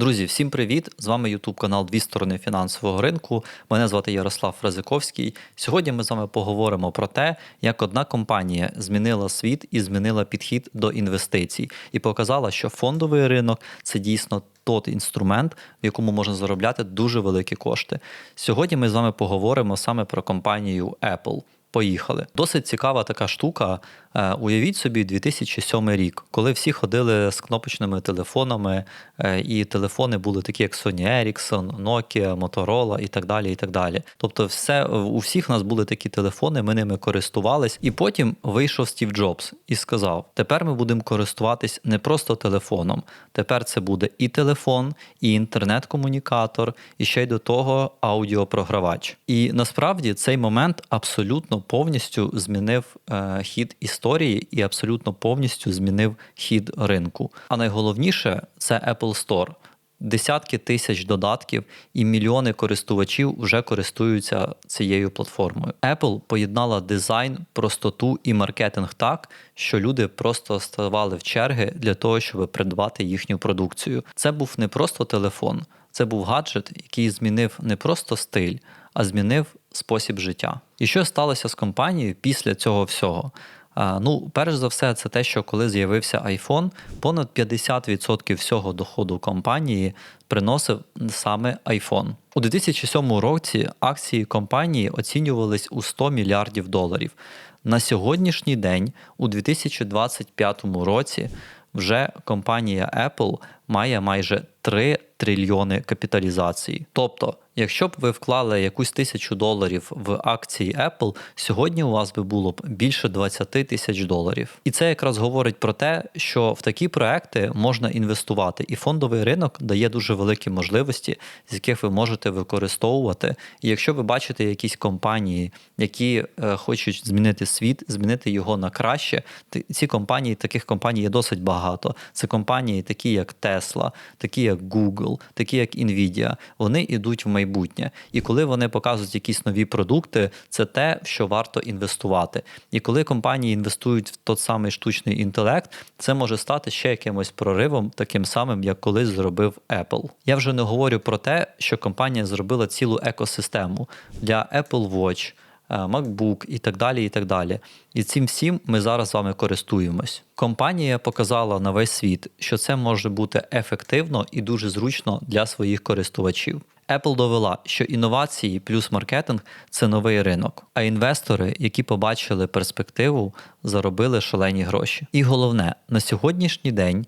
Друзі, всім привіт! З вами YouTube канал Дві сторони фінансового ринку. Мене звати Ярослав Фразиковський. Сьогодні ми з вами поговоримо про те, як одна компанія змінила світ і змінила підхід до інвестицій, і показала, що фондовий ринок це дійсно тот інструмент, в якому можна заробляти дуже великі кошти. Сьогодні ми з вами поговоримо саме про компанію Apple. Поїхали. Досить цікава така штука. Е, Уявіть собі 2007 рік, коли всі ходили з кнопочними телефонами, е, і телефони були такі, як Sony Ericsson, Nokia, Motorola і так далі. і так далі. Тобто, все у всіх нас були такі телефони, ми ними користувались. І потім вийшов Стів Джобс і сказав: тепер ми будемо користуватись не просто телефоном. Тепер це буде і телефон, і інтернет-комунікатор, і ще й до того аудіопрогравач. І насправді цей момент абсолютно повністю змінив е, хід історії і абсолютно повністю змінив хід ринку. А найголовніше це Apple Store. Десятки тисяч додатків і мільйони користувачів вже користуються цією платформою. Apple поєднала дизайн, простоту і маркетинг так, що люди просто ставали в черги для того, щоб придбати їхню продукцію. Це був не просто телефон, це був гаджет, який змінив не просто стиль, а змінив спосіб життя. І що сталося з компанією після цього всього? Ну, перш за все, це те, що коли з'явився iPhone, понад 50% всього доходу компанії приносив саме iPhone. У 2007 році акції компанії оцінювались у 100 мільярдів доларів. На сьогоднішній день, у 2025 році, вже компанія Apple має майже 3 трильйони капіталізації. Тобто, якщо б ви вклали якусь тисячу доларів в акції Apple, сьогодні у вас би було б більше 20 тисяч доларів. І це якраз говорить про те, що в такі проекти можна інвестувати, і фондовий ринок дає дуже великі можливості, з яких ви можете використовувати. І якщо ви бачите якісь компанії, які е, хочуть змінити світ, змінити його на краще, ці компанії, таких компаній є досить багато. Це компанії, такі як Tesla, такі як Google, такі як Nvidia, вони йдуть в майбутнє. І коли вони показують якісь нові продукти, це те, в що варто інвестувати. І коли компанії інвестують в той самий штучний інтелект, це може стати ще якимось проривом, таким самим, як колись зробив Apple. Я вже не говорю про те, що компанія зробила цілу екосистему для Apple Watch. MacBook і так далі. І так далі. І цим всім ми зараз з вами користуємось. Компанія показала на весь світ, що це може бути ефективно і дуже зручно для своїх користувачів. Apple довела, що інновації плюс маркетинг це новий ринок, а інвестори, які побачили перспективу, заробили шалені гроші. І головне, на сьогоднішній день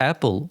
Apple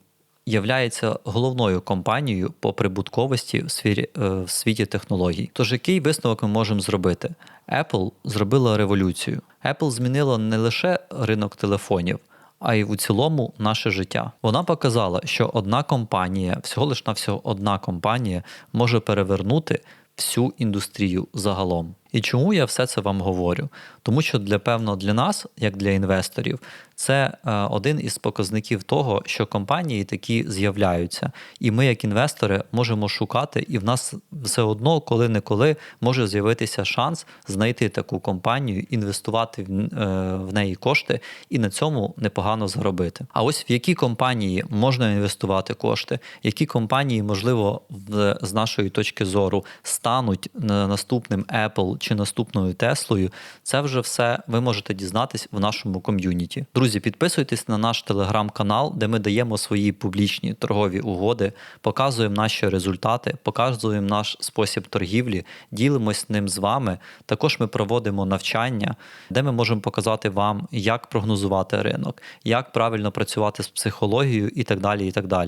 являється головною компанією по прибутковості в світі, в світі технологій. Тож який висновок ми можемо зробити? Apple зробила революцію. Apple змінила не лише ринок телефонів. А й у цілому наше життя. Вона показала, що одна компанія, всього лиш на всього одна компанія, може перевернути всю індустрію загалом. І чому я все це вам говорю? Тому що для певно для нас, як для інвесторів, це е, один із показників того, що компанії такі з'являються, і ми, як інвестори, можемо шукати, і в нас все одно, коли-неколи, може з'явитися шанс знайти таку компанію, інвестувати в, е, неї кошти і на цьому непогано заробити. А ось в які компанії можна інвестувати кошти, які компанії, можливо, в, з нашої точки зору стануть наступним Apple чи наступною Теслою, це вже все ви можете дізнатись в нашому ком'юніті. Друзі, підписуйтесь на наш телеграм-канал, де ми даємо свої публічні торгові угоди, показуємо наші результати, показуємо наш спосіб торгівлі, ділимось ним з вами. Також ми проводимо навчання, де ми можемо показати вам, як прогнозувати ринок, як правильно працювати з психологією і так далі. і так далі.